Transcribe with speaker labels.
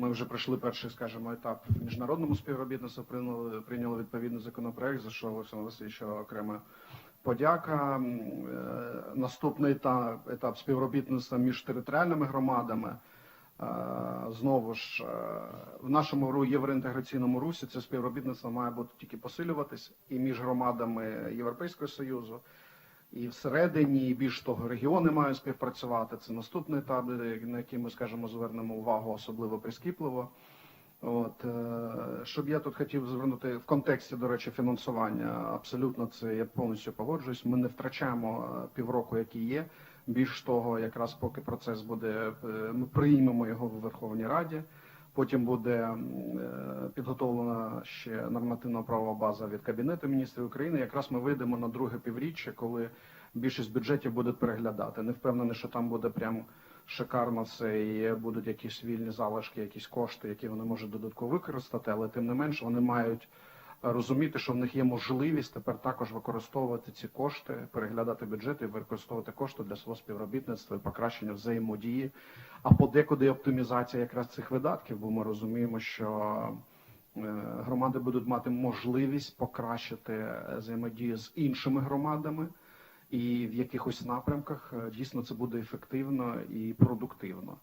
Speaker 1: Ми вже пройшли перший, скажімо, етап в міжнародному співробітництві, прийняли, прийняли відповідний законопроект, за що Олександр Васильовичу окрема подяка. Е, Наступний етап, етап співробітництва між територіальними громадами. Е, Знову ж е, в нашому євроінтеграційному русі це співробітництво має бути тільки посилюватись і між громадами Європейського Союзу, і всередині, і більш того, регіони мають співпрацювати. Це наступний етап, на який ми скажімо, звернемо увагу особливо прискіпливо. От е, щоб я тут хотів звернути в контексті, до речі, фінансування. Абсолютно це я повністю погоджуюсь. Ми не втрачаємо е, півроку, який є. Більш того, якраз поки процес буде, е, ми приймемо його в Верховній Раді. Потім буде підготовлена ще нормативна правова база від Кабінету міністрів України. Якраз ми вийдемо на друге півріччя, коли більшість бюджетів будуть переглядати. Не впевнений, що там буде прям шикарно все і будуть якісь вільні залишки, якісь кошти, які вони можуть додатково використати, але тим не менш вони мають розуміти, що в них є можливість тепер також використовувати ці кошти, переглядати бюджети використовувати кошти для свого співробітництва і покращення взаємодії, а подекуди оптимізація якраз цих видатків, бо ми розуміємо, що громади будуть мати можливість покращити е, взаємодію з іншими громадами, і в якихось напрямках е, дійсно це буде ефективно і продуктивно.